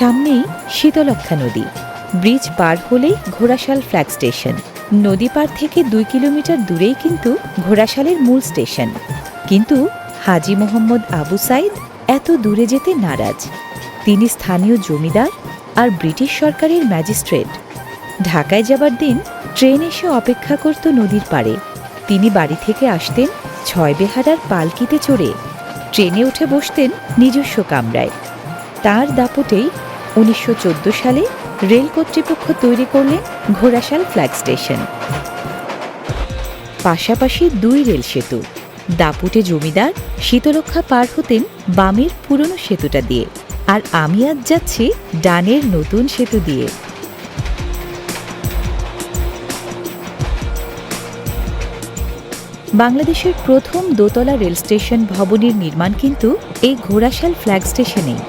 সামনেই শীতলক্ষা নদী। ব্রিজ পার হলেই ঘোড়াশাল ফ্ল্যাগ স্টেশন। নদী পার থেকে দুই কিলোমিটার দূরেই কিন্তু ঘোড়াশালের মূল স্টেশন। কিন্তু হাজি মোহাম্মদ আবু সাইদ এত দূরে যেতে নারাজ। তিনি স্থানীয় জমিদার আর ব্রিটিশ সরকারের ম্যাজিস্ট্রেট। ঢাকায় যাবার দিন ট্রেন এসে অপেক্ষা করত নদীর পাড়ে। তিনি বাড়ি থেকে আসতেন ছয় বেহারার পালকিতে চড়ে। ট্রেনে উঠে বসতেন নিজস্ব কামরায়। তার দাপটেই উনিশশো চোদ্দ সালে রেল কর্তৃপক্ষ তৈরি করলেন ঘোড়াশাল ফ্ল্যাগ স্টেশন। পাশাপাশি দুই রেল সেতু, দাপুটে জমিদার শীতলক্ষা পার হতেন বামের পুরনো সেতুটা দিয়ে। আর আমি আজ যাচ্ছি ডানের নতুন সেতু দিয়ে। বাংলাদেশের প্রথম দোতলা রেল স্টেশন ভবনের নির্মাণ কিন্তু এই ঘোড়াশাল ফ্ল্যাগ স্টেশনেই।